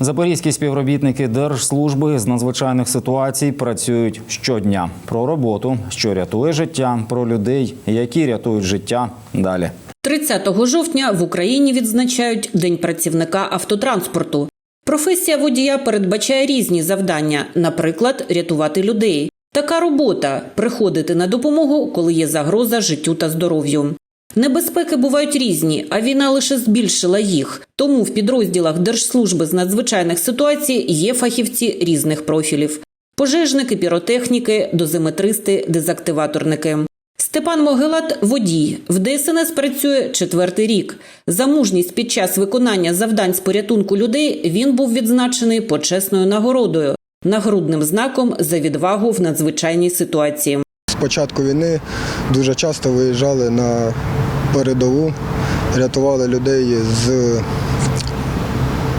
Запорізькі співробітники Держслужби з надзвичайних ситуацій працюють щодня. Про роботу, що рятує життя, про людей, які рятують життя. Далі. 30 жовтня в Україні відзначають День працівника автотранспорту. Професія водія передбачає різні завдання, наприклад, рятувати людей. Така робота приходити на допомогу, коли є загроза життю та здоров'ю. Небезпеки бувають різні, а війна лише збільшила їх. Тому в підрозділах Держслужби з надзвичайних ситуацій є фахівці різних профілів: пожежники, піротехніки, дозиметристи, дезактиваторники. Степан Могилат – водій. В ДСНС працює четвертий рік. За мужність під час виконання завдань з порятунку людей він був відзначений почесною нагородою – нагрудним знаком за відвагу в надзвичайній ситуації. Початку війни дуже часто виїжджали на передову, рятували людей з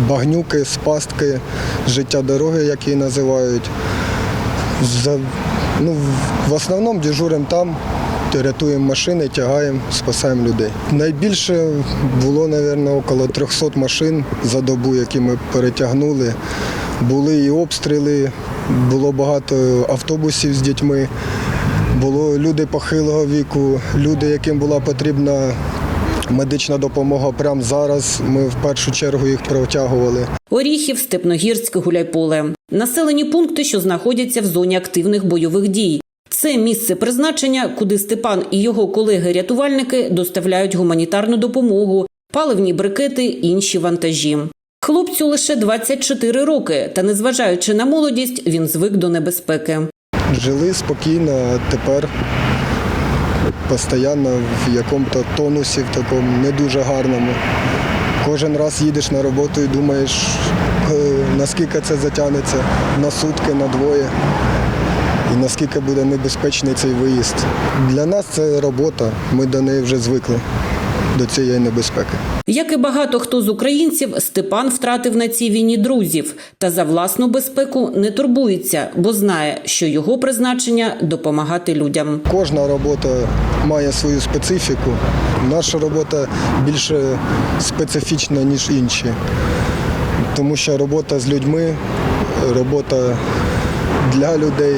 багнюки, з пастки, життя дороги, як її називають. За, ну, в основному дежуримо там, рятуємо машини, тягаємо, спасаємо людей. Найбільше було, мабуть, около 300 машин за добу, які ми перетягнули. Були і обстріли, було багато автобусів з дітьми. Було люди похилого віку, люди, яким була потрібна медична допомога прямо зараз. Ми в першу чергу їх протягували. Оріхів, Степногірськ, Гуляйполе. Населені пункти, що знаходяться в зоні активних бойових дій. Це місце призначення, куди Степан і його колеги-рятувальники доставляють гуманітарну допомогу, паливні брикети, інші вантажі. Хлопцю лише 24 роки, та незважаючи на молодість, він звик до небезпеки. Жили спокійно, а тепер постійно в якому-то тонусі, в такому не дуже гарному. Кожен раз їдеш на роботу і думаєш, е, наскільки це затягнеться на сутки, на двоє. І наскільки буде небезпечний цей виїзд. Для нас це робота, ми до неї вже звикли, до цієї небезпеки. Як і багато хто з українців, Степан втратив на цій війні друзів та за власну безпеку не турбується, бо знає, що його призначення допомагати людям. Кожна робота має свою специфіку. Наша робота більше специфічна, ніж інші. Тому що робота з людьми, робота для людей.